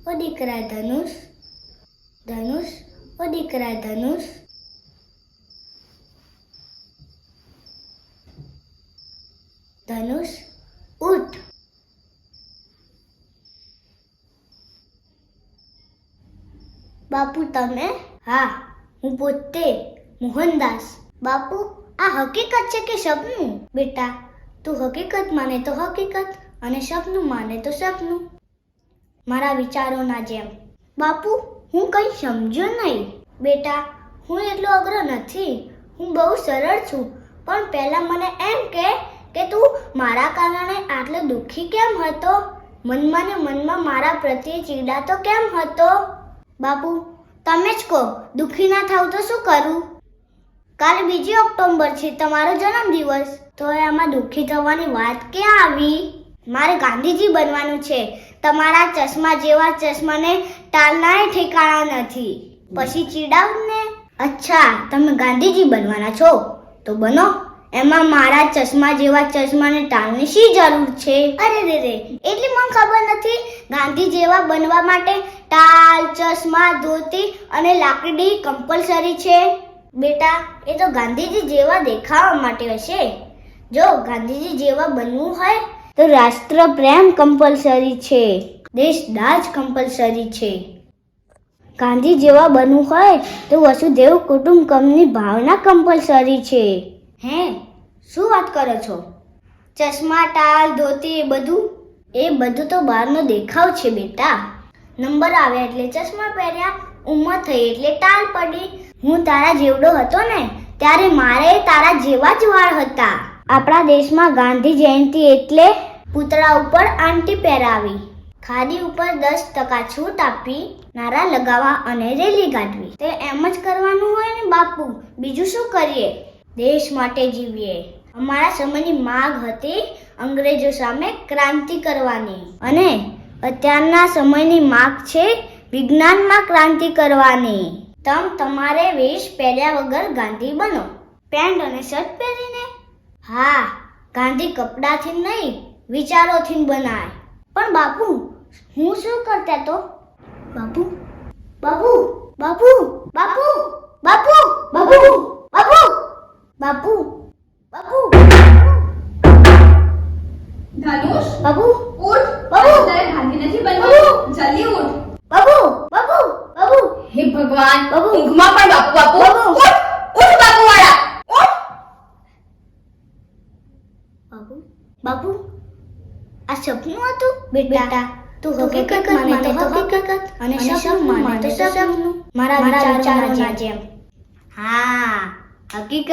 ઓ દીકરા ધનુષ ધનુષ ઓ દીકરા ધનુષ ધનુષ ઉઠ બાપુ તમે હા હું પોતે મોહનદાસ બાપુ આ હકીકત છે કે સપનું બેટા તું હકીકત માને તો હકીકત અને સપનું માને તો સપનું મારા વિચારોના જેમ. બાપુ, હું કંઈ સમજ્યો નહીં. બેટા, હું એટલો અઘરો નથી. હું બહુ સરળ છું. પણ પહેલાં મને એમ કે કે તું મારા કારણે આટલો દુઃખી કેમ હતો? મનમાં ને મનમાં મારા પ્રત્યે ચીડાતો કેમ હતો? બાપુ, તમે જ કહો, દુઃખી ના થાવ તો શું કરું? કાલે બીજી ઓક્ટોબર છે, તમારો જન્મદિવસ. તો આમાં દુઃખી થવાની વાત ક્યાં આવી? મારે ગાંધીજી બનવાનું છે. તમારા ચશ્મા જેવા ચશ્માને ટાલનાય ઠેકાણા નથી. પછી ચીડાવને? અચ્છા, તમે ગાંધીજી બનવાના છો. તો બનો. એમાં મારા ચશ્મા જેવા ચશ્માને ટાળની શી જરૂર છે? અરે રે રે, એટલી મને ખબર નથી. ગાંધી જેવા બનવા માટે ટાલ, ચશ્મા, ધોતી અને લાકડી કમ્પલસરી છે. બેટા, એ તો ગાંધીજી જેવા દેખાવા માટે હશે. જો ગાંધીજી જેવા બનવું હોય તો રાષ્ટ્ર પ્રેમ કમ્પલસરી છે. દેશ દાજ કમ્પલસરી છે. ગાંધી જેવા બનવું હોય તો વસુદેવ કુટુંબકમની ભાવના કમ્પલસરી છે. હે? શું વાત કરો છો? ચશ્મા, ટાલ, ધોતી એ બધું? એ બધું તો બહારનો દેખાવ છે બેટા. નંબર આવ્યા એટલે ચશ્મા પહેર્યા, ઉંમર થઈ એટલે ટાલ પડી. હું તારા જેવડો હતો ને, ત્યારે મારે તારા જેવા જ વાળ હતા. આપણા દેશમાં ગાંધી જયંતિ એટલે પૂતળા ઉપર આંટી પહેરાવી. ખાદી ઉપર દસ ટકા છૂટ આપી, નારા લગાવવા અને રેલી કાઢવી. તે એમ જ કરવાનું હોય ને બાપુ? બીજું શું કરીએ? દેશ માટે જીવીએ. અમારા સમયની માગ હતી અંગ્રેજો સામે ક્રાંતિ કરવાની. અને અત્યારના સમયની માગ છે વિજ્ઞાનમાં ક્રાંતિ કરવાની. તમ તમારે વેશ પહેર્યા વગર ગાંધી બનો. પેન્ટ અને શર્ટ પહેરીને? હા, ગાંધી કપડાથી નહીં વિચારોથી બનાય પણ બાપુ હું શું કરતા તો બાપુ બાપુ બાપુ બાપુ બાપુ બાપુ બાપુ બાપુ બાપુ ધનુષ બાપુ ઉઠ બાબુ! તારે ભાગી નથી બનવું જલ્દી ઉઠ બાપુ બાપુ બાપુ હે ભગવાન બાબુ! ઊંઘમાં પણ બાપુ બાપુ ઉઠ બાપુ વાળા ઉઠ બાપુ બાપુ આ સપનું હતું? બેટા તું હકીકત માને તો હકીકત અને સપનું માને તો સપનું મારા વિચારોના જેમ. હા હકીકત.